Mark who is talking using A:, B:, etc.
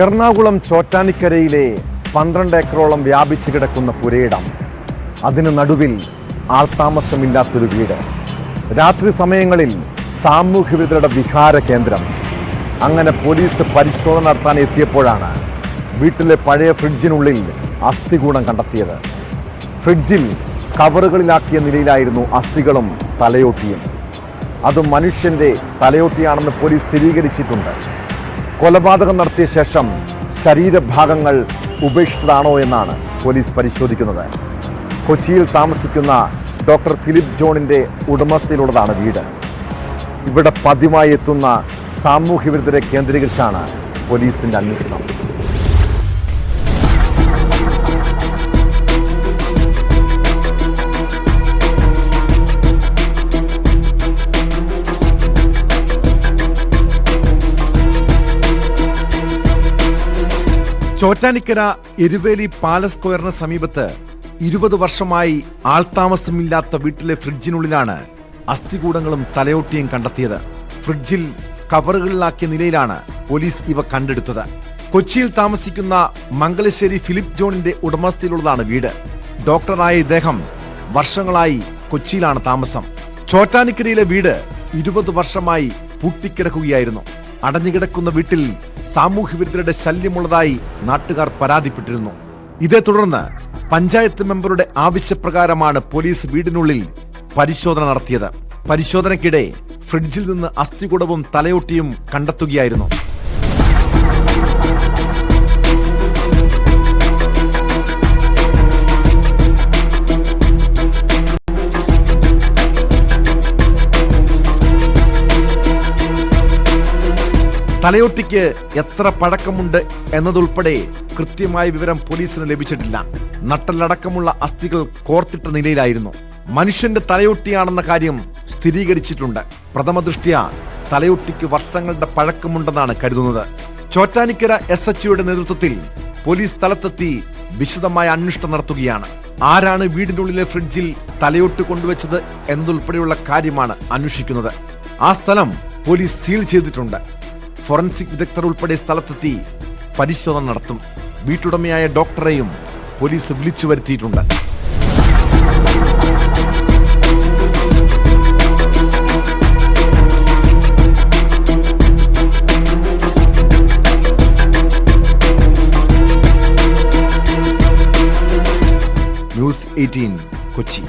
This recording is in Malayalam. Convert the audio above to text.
A: എറണാകുളം ചോറ്റാനിക്കരയിലെ പന്ത്രണ്ട് ഏക്കറോളം വ്യാപിച്ചു കിടക്കുന്ന പുരയിടം. അതിന് നടുവിൽ ആൾതാമസമില്ലാത്തൊരു വീട്. രാത്രി സമയങ്ങളിൽ സാമൂഹ്യവിരുദ്ധരുടെ വിഹാര കേന്ദ്രം. അങ്ങനെ പോലീസ് പരിശോധന നടത്താൻ എത്തിയപ്പോഴാണ് വീട്ടിലെ പഴയ ഫ്രിഡ്ജിനുള്ളിൽ അസ്ഥികൂടം കണ്ടെത്തിയത്. ഫ്രിഡ്ജിൽ കവറുകളിലാക്കിയ നിലയിലായിരുന്നു അസ്ഥികളും തലയോട്ടിയും. അത് മനുഷ്യന്റെ തലയോട്ടിയാണെന്ന് പോലീസ് സ്ഥിരീകരിച്ചിട്ടുണ്ട്. കൊലപാതകം നടത്തിയ ശേഷം ശരീരഭാഗങ്ങൾ ഉപേക്ഷിച്ചതാണോ എന്നാണ് പോലീസ് പരിശോധിക്കുന്നത്. കൊച്ചിയിൽ താമസിക്കുന്ന ഡോക്ടർ ഫിലിപ്പ് ജോണിന്റെ ഉടമസ്ഥയിലുള്ളതാണ് വീട്. ഇവിടെ പതിവായി എത്തുന്ന സാമൂഹ്യവിരുദ്ധരെ കേന്ദ്രീകരിച്ചാണ് പോലീസിന്റെ അന്വേഷണം. ചോറ്റാനിക്കര എരുവേലി പാലസ് സ്ക്വയറിന് സമീപത്ത് ഇരുപത് വർഷമായി ആൾതാമസമില്ലാത്ത വീട്ടിലെ ഫ്രിഡ്ജിനുള്ളിലാണ് അസ്ഥികൂടങ്ങളും തലയോട്ടിയും കണ്ടെത്തിയത്. ഫ്രിഡ്ജിൽ കവറുകളിലാക്കിയ നിലയിലാണ് പോലീസ് ഇവ കണ്ടെടുത്തത്. കൊച്ചിയിൽ താമസിക്കുന്ന മംഗലശ്ശേരി ഫിലിപ്പ് ജോണിന്റെ ഉടമസ്ഥയിലുള്ളതാണ് വീട്. ഡോക്ടറായ ഇദ്ദേഹം വർഷങ്ങളായി കൊച്ചിയിലാണ് താമസം. ചോറ്റാനിക്കരയിലെ വീട് ഇരുപത് വർഷമായി പൂട്ടിക്കിടക്കുകയായിരുന്നു. അടഞ്ഞുകിടക്കുന്ന വീട്ടിൽ സാമൂഹ്യവിരുദ്ധരുടെ ശല്യമുള്ളതായി നാട്ടുകാർ പരാതിപ്പെട്ടിരുന്നു. ഇതേ തുടർന്ന് പഞ്ചായത്ത് മെമ്പറുടെ ആവശ്യപ്രകാരമാണ് പോലീസ് വീടിനുള്ളിൽ പരിശോധന നടത്തിയത്. പരിശോധനയ്ക്കിടെ ഫ്രിഡ്ജിൽ നിന്ന് അസ്ഥികുടവും തലയൊട്ടിയും കണ്ടെത്തുകയായിരുന്നു. തലയൊട്ടിക്ക് എത്ര പഴക്കമുണ്ട് എന്നതുൾപ്പെടെ കൃത്യമായ വിവരം പോലീസിന് ലഭിച്ചിട്ടില്ല. നട്ടലടക്കമുള്ള അസ്ഥികൾ കോർത്തിട്ട നിലയിലായിരുന്നു. മനുഷ്യന്റെ തലയൊട്ടിയാണെന്ന കാര്യം സ്ഥിരീകരിച്ചിട്ടുണ്ട്. പ്രഥമ പ്രഥമദൃഷ്ട്യ തലയൊട്ടിക്ക് വർഷങ്ങളുടെ പഴക്കമുണ്ടെന്നാണ് കരുതുന്നത്. ചോറ്റാനിക്കര എസ് എച്ച് നേതൃത്വത്തിൽ പോലീസ് സ്ഥലത്തെത്തി വിശദമായ അന്വേഷണം നടത്തുകയാണ്. ആരാണ് വീടിനുള്ളിലെ ഫ്രിഡ്ജിൽ തലയൊട്ട് കൊണ്ടുവച്ചത് എന്നതുൾപ്പെടെയുള്ള കാര്യമാണ് അന്വേഷിക്കുന്നത്. ആ സ്ഥലം പോലീസ് സീൽ ചെയ്തിട്ടുണ്ട്. ഫോറൻസിക് വിദഗ്ധർ ഉൾപ്പെടെ സ്ഥലത്തെത്തി പരിശോധന നടത്തും. വീട്ടുടമയായ ഡോക്ടറെയും പോലീസ് വിളിച്ചു വരുത്തിയിട്ടുണ്ട്. News eighteen Kochi.